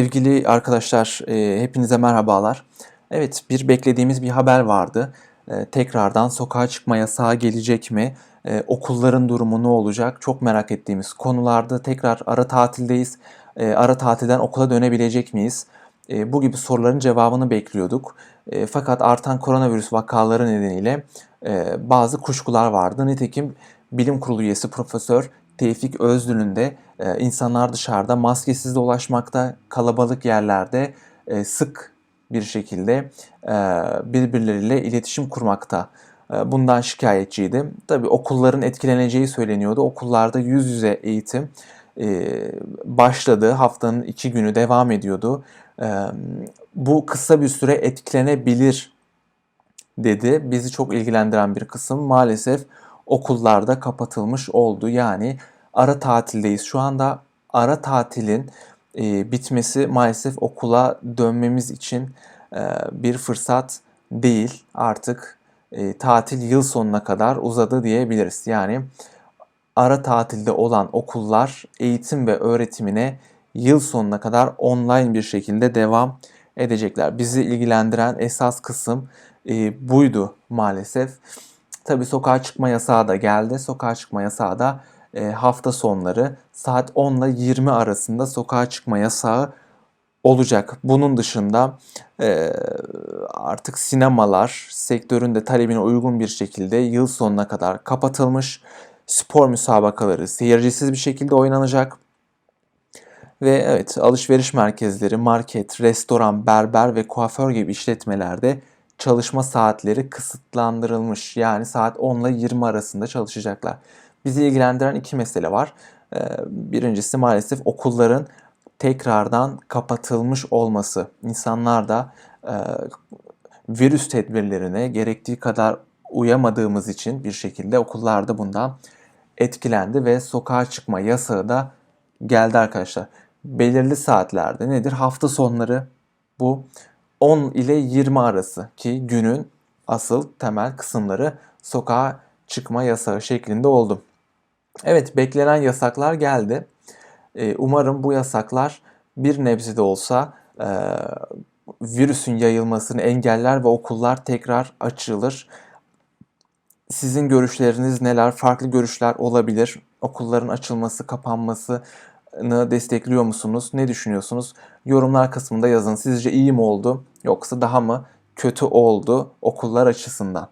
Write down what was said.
Sevgili arkadaşlar, e, hepinize merhabalar. Evet, bir beklediğimiz bir haber vardı. E, tekrardan sokağa çıkma yasağı gelecek mi? E, okulların durumu ne olacak? Çok merak ettiğimiz konularda tekrar ara tatildeyiz. E, ara tatilden okula dönebilecek miyiz? E, bu gibi soruların cevabını bekliyorduk. E, fakat artan koronavirüs vakaları nedeniyle e, bazı kuşkular vardı. Nitekim Bilim Kurulu üyesi Profesör Tevfik Özlü'nün de e, insanlar dışarıda maskesiz dolaşmakta, kalabalık yerlerde e, sık bir şekilde e, birbirleriyle iletişim kurmakta. E, bundan şikayetçiydi. Tabi okulların etkileneceği söyleniyordu. Okullarda yüz yüze eğitim başladı. Haftanın iki günü devam ediyordu. Bu kısa bir süre etkilenebilir dedi. Bizi çok ilgilendiren bir kısım maalesef okullarda kapatılmış oldu. Yani ara tatildeyiz. Şu anda ara tatilin e, bitmesi maalesef okula dönmemiz için e, bir fırsat değil. Artık e, tatil yıl sonuna kadar uzadı diyebiliriz. Yani ara tatilde olan okullar eğitim ve öğretimine yıl sonuna kadar online bir şekilde devam edecekler. Bizi ilgilendiren esas kısım e, buydu maalesef. Tabi sokağa çıkma yasağı da geldi. Sokağa çıkma yasağı da e, hafta sonları saat 10 ile 20 arasında sokağa çıkma yasağı olacak. Bunun dışında e, artık sinemalar sektöründe talebine uygun bir şekilde yıl sonuna kadar kapatılmış. Spor müsabakaları seyircisiz bir şekilde oynanacak. Ve evet alışveriş merkezleri, market, restoran, berber ve kuaför gibi işletmelerde çalışma saatleri kısıtlandırılmış. Yani saat 10 ile 20 arasında çalışacaklar. Bizi ilgilendiren iki mesele var. Ee, birincisi maalesef okulların tekrardan kapatılmış olması. İnsanlar da e, virüs tedbirlerine gerektiği kadar uyamadığımız için bir şekilde okullarda bundan etkilendi ve sokağa çıkma yasağı da geldi arkadaşlar. Belirli saatlerde nedir? Hafta sonları bu 10 ile 20 arası ki günün asıl temel kısımları sokağa çıkma yasağı şeklinde oldu. Evet beklenen yasaklar geldi. Ee, umarım bu yasaklar bir nebze de olsa e, virüsün yayılmasını engeller ve okullar tekrar açılır. Sizin görüşleriniz neler? Farklı görüşler olabilir. Okulların açılması, kapanmasını destekliyor musunuz? Ne düşünüyorsunuz? Yorumlar kısmında yazın. Sizce iyi mi oldu yoksa daha mı kötü oldu okullar açısından?